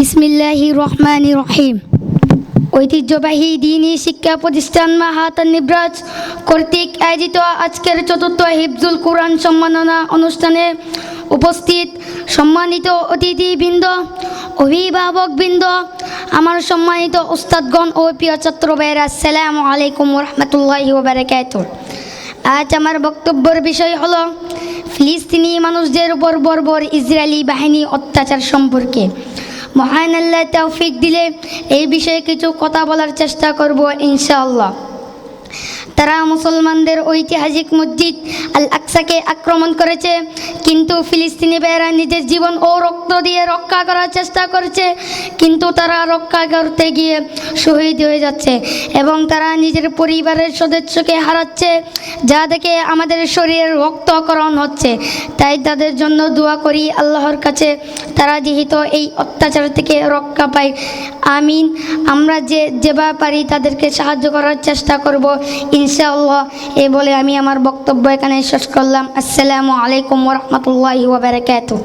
বিসমিল্লাহি রহমান রহিম। ঐতিহ্যবাহী দিনী শিক্ষা প্রতিষ্ঠান মাহাতান নিব্রাজ কর্তৃক আয়োজিত আজকের চতুর্থ হিফজুল কোরআন সম্মাননা অনুষ্ঠানে উপস্থিত সম্মানিত অতিথিবৃন্দ, অভিভাবকবৃন্দ, আমার সম্মানিত উস্তাদগণ ও প্রিয় ছাত্র ভাইয়েরা আসসালামু আলাইকুম রহমতুল্লাহি ওবরাকাত আজ আমার বক্তব্যের বিষয় হল, ফিলিস্তিনি মানুষদের উপর বর্বর ইসরায়েলি বাহিনী অত্যাচার সম্পর্কে। মহান আল্লাহ তৌফিক দিলে এই বিষয়ে কিছু কথা বলার চেষ্টা করব ইনশাআল্লাহ। তারা মুসলমানদের ঐতিহাসিক মসজিদ আল আকসাকে আক্রমণ করেছে, কিন্তু ফিলিস্তিনি ভাইয়েরা নিজের জীবন ও রক্ত দিয়ে রক্ষা করার চেষ্টা করছে, কিন্তু তারা রক্ষা করতে গিয়ে শহীদ হয়ে যাচ্ছে এবং তারা নিজের পরিবারের সদস্যকে হারাচ্ছে, যা দেখে আমাদের শরীরের রক্তকরণ হচ্ছে। তাই তাদের জন্য দোয়া করি আল্লাহর কাছে, তারা যেহেতু এই অত্যাচার থেকে রক্ষা পায়। আমিন, আমরা যে যেভাবে পারি তাদেরকে সাহায্য করার চেষ্টা করব। ইনশাআল্লাহ। এ বলে আমি আমার বক্তব্য এখানে শেষ করলাম। আসসালামু আলাইকুম ওরহমতুল্লাহ ওবরাকাতুহ